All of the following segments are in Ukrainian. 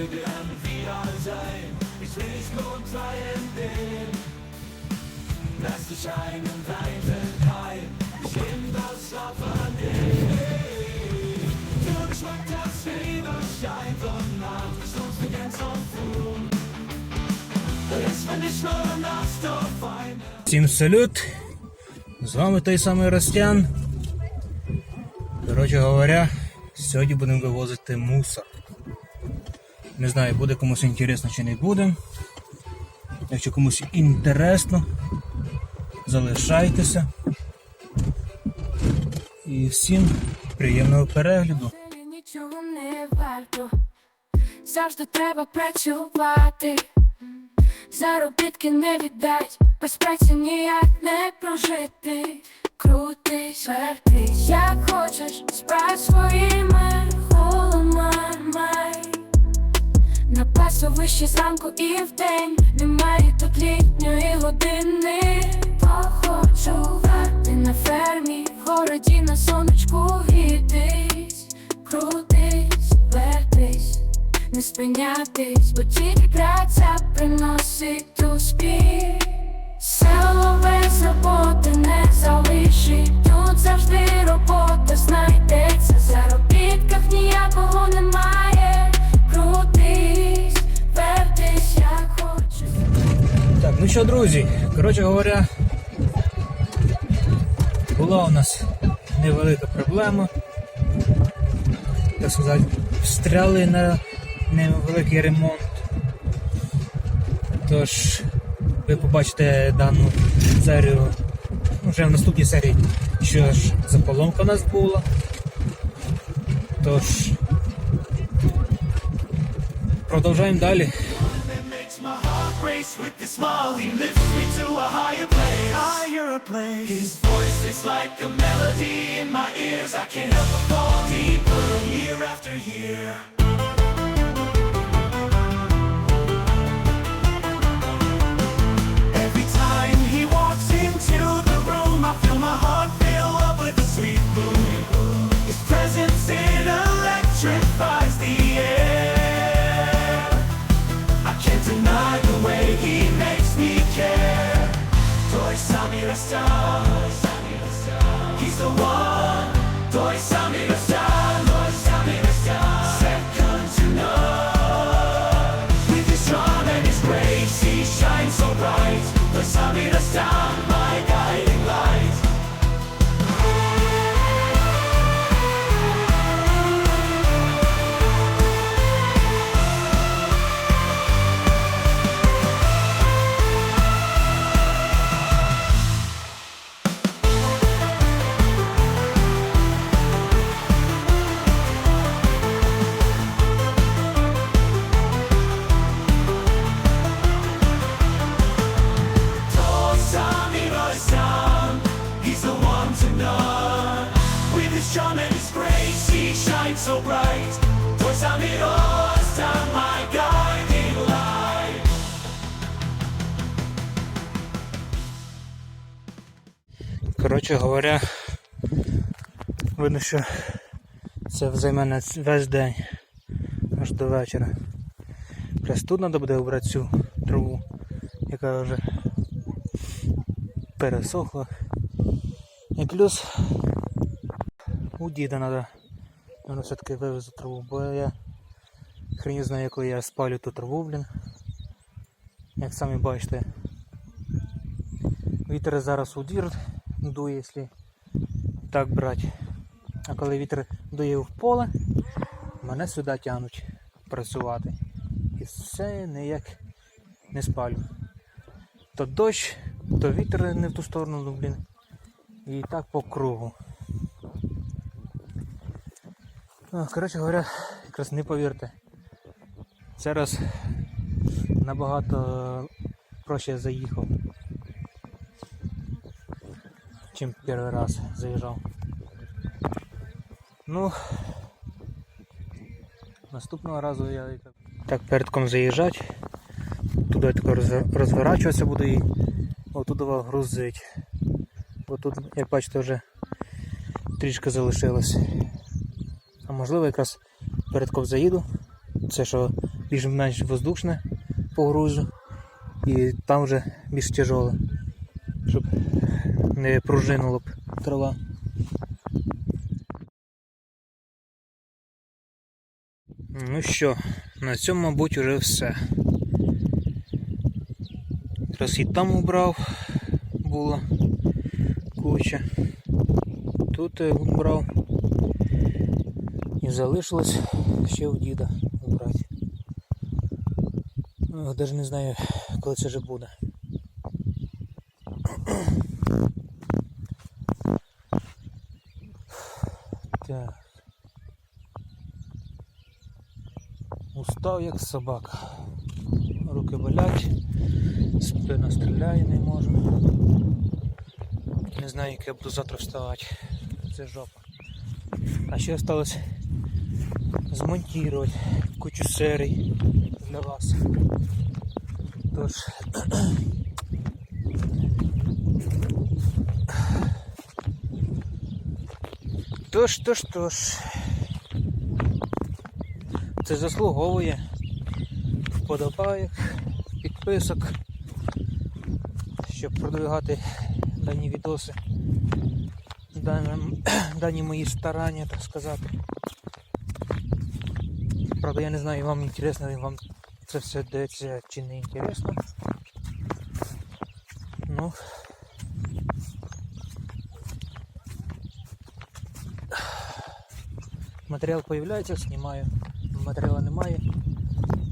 irgendwann wieder sein. Ich will nicht Grund sein, denn lass dich ein und leiten heim. Ich bin das Opfer nicht. Für Geschmack das Liebe scheint und Nacht ist uns mit ganz offen. Jetzt bin ich nur nass doch fein. Всім салют! З вами той самий Ростян. Коротше говоря, сьогодні будемо вивозити мусор. Не знаю, буде комусь інтересно чи не буде. Якщо комусь інтересно, залишайтеся. І всім приємного перегляду. Нічого не варто, завжди треба працювати, заробітки не віддать, без праці ніяк не прожити. Крутись, вертись, як хочеш, справ своїми холомами. На пасовищі зранку і вдень немає тут літньої години. Походжувати на фермі, в городі на сонечку грітись, крутись, вертись, не спинятись, бо тільки праця приносить успіх. Село без роботи не залишить, тут завжди робота що, друзі, коротше говоря, була у нас невелика проблема. Так сказати, встряли на невеликий ремонт. Тож, ви побачите дану серію ну, вже в наступній серії, що ж за поломка у нас була. Тож, продовжуємо далі. Makes my heart race with his smile. He lifts me to a higher place. Higher place. His voice is like a melody in my ears. I can't help but fall deeper year after year. Every time he walks into the room, I feel my heart Star. Know. With his charm and his grace, he shines so bright. Toy Samira Star, my guiding light. Коротше говоря, видно, що це займе нас весь день аж до вечора. Плюс тут треба буде обрати цю траву, яка вже пересохла. І плюс у діда треба наверно, все-таки вивезти траву, бо я хрені знаю, коли я спалю ту траву, блін. Як самі бачите, Вітер зараз у двір дує, якщо так брати. А коли вітер дує в поле, мене сюди тягнуть працювати. І все ніяк не спалю. То дощ, то вітер не в ту сторону, ну, блін. І так по кругу. Ну, коротше говоря, якраз не повірте. Зараз набагато проще заїхав чем первый раз заезжал. Ну, наступного разу я так- перед ком заїжджати. Туди я тако роз- розворачуватися буду і отуди грузити. Бо тут, як бачите, вже трішки залишилось. А можливо якраз перед ком заїду. Це що більш-менш воздушне погружу. І там вже більш тяжоле. щоб не пружинило б трава. Ну що, на цьому, мабуть, уже все. Раз і там убрав, було куча. Тут е, убрав. І залишилось ще у діда убрати. Ну, Навіть не знаю, коли це вже буде. Устав як собака. Руки болять, спина стріляє не можу. Не знаю, як я буду завтра вставати. Це жопа. А ще осталось змонтувати кучу серій для вас. Тож Тож, тож, тож. Це заслуговує вподобайок, підписок, щоб продвигати дані відоси, дані, дані мої старання, так сказати. Правда, я не знаю, вам інтересно, вам це все дається чи не інтересно. Ну. Матеріал появляється, знімаю. Матеріалу немає.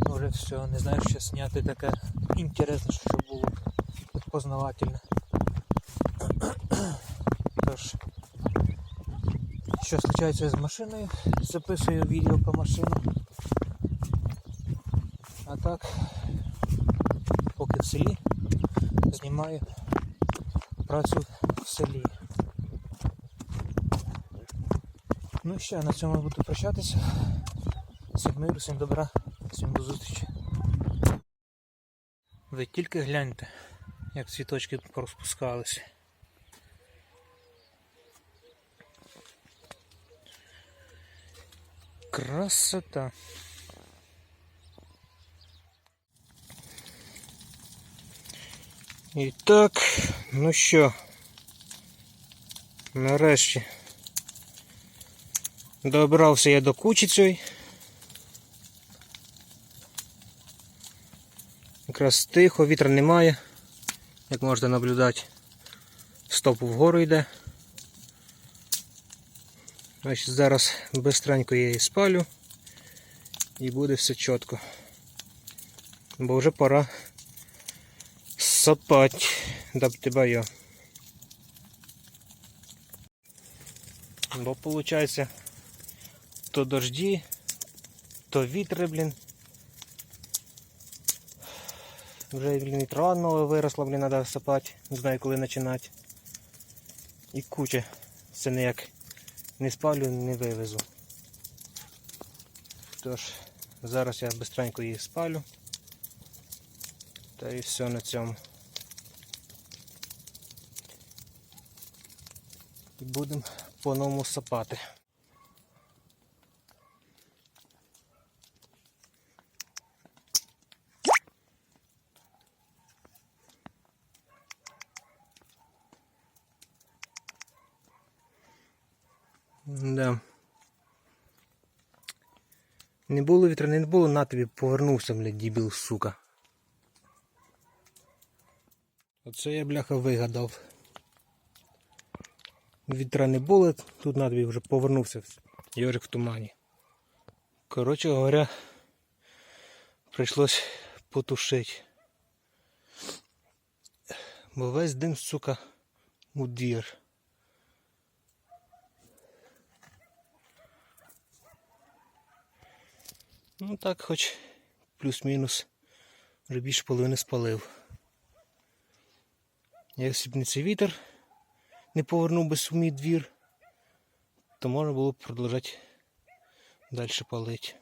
Вже все, не знаю, що зняти таке інтересне, щоб було познавательне. Тож, що случається з машиною, записую відео по машинам. А так, поки в селі знімаю працю в селі. Ну що, на цьому буду прощатися. Всім миру, всім добра, всім до зустрічі. Ви тільки гляньте, як цвіточки порозпускалися. Красота. І так, ну що, нарешті добрався я до кучі цієї. Якраз тихо, вітра немає, як можете наблюдати. Стоп вгору йде. Значить, зараз бистренько я її спалю і буде все чітко. Бо вже пора сапать, дабти баю. Бо виходить, то дожді, то вітри, блін. Вже блін, і трава нова виросла, блін, треба сапати, не знаю коли починати. І куча. Це ніяк не спалю, не вивезу. Тож, зараз я швидко її спалю. Та і все на цьому. І будемо по-новому сапати. Да. Не було вітра, не було, на тобі повернувся, блядь, дібіл, сука. Оце я, бляха, вигадав. Вітра не було, тут на тобі вже повернувся Йорик в тумані. Коротше говоря, прийшлось потушити. Бо весь дим, сука, у дір. Ну так, хоч плюс-мінус вже більше половини спалив. Якщо б не цей вітер не повернув би в мій двір, то можна було б продовжати далі палити.